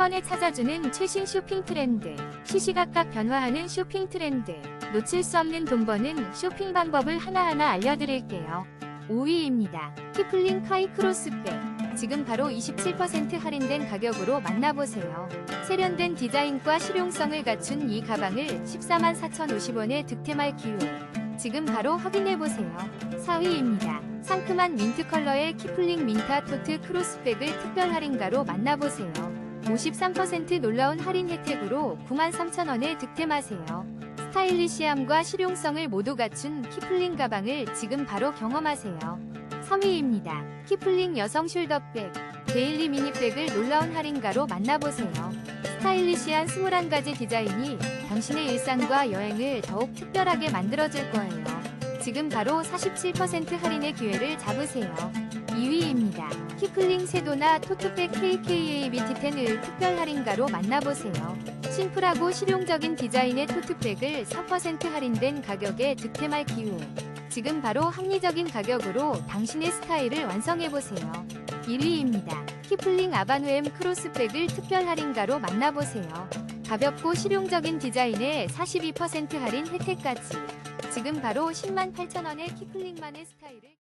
번에 찾아주는 최신 쇼핑 트렌드. 시시각각 변화하는 쇼핑 트렌드. 놓칠 수 없는 돈 버는 쇼핑 방법을 하나하나 알려드릴게요. 5위입니다. 키플링 카이 크로스백. 지금 바로 27% 할인된 가격으로 만나보세요. 세련된 디자인과 실용성을 갖춘 이 가방을 14만 4,050원에 득템할 기회. 지금 바로 확인해보세요. 4위입니다. 상큼한 민트 컬러의 키플링 민타 토트 크로스백을 특별 할인가로 만나보세요. 53% 놀라운 할인 혜택으로 93,000원에 득템하세요. 스타일리시함과 실용성을 모두 갖춘 키플링 가방을 지금 바로 경험하세요. 3위입니다. 키플링 여성 숄더백, 데일리 미니백을 놀라운 할인가로 만나보세요. 스타일리시한 21가지 디자인이 당신의 일상과 여행을 더욱 특별하게 만들어줄 거예요. 지금 바로 47% 할인의 기회를 잡으세요. 2위입니다. 키플링 세도나 토트백 KKA BT10을 특별 할인가로 만나보세요. 심플하고 실용적인 디자인의 토트백을 4% 할인된 가격에 득템할 기회. 지금 바로 합리적인 가격으로 당신의 스타일을 완성해보세요. 1위입니다. 키플링 아바누엠 크로스백을 특별 할인가로 만나보세요. 가볍고 실용적인 디자인에 42% 할인 혜택까지. 지금 바로 10만 8천원의 키플링만의 스타일을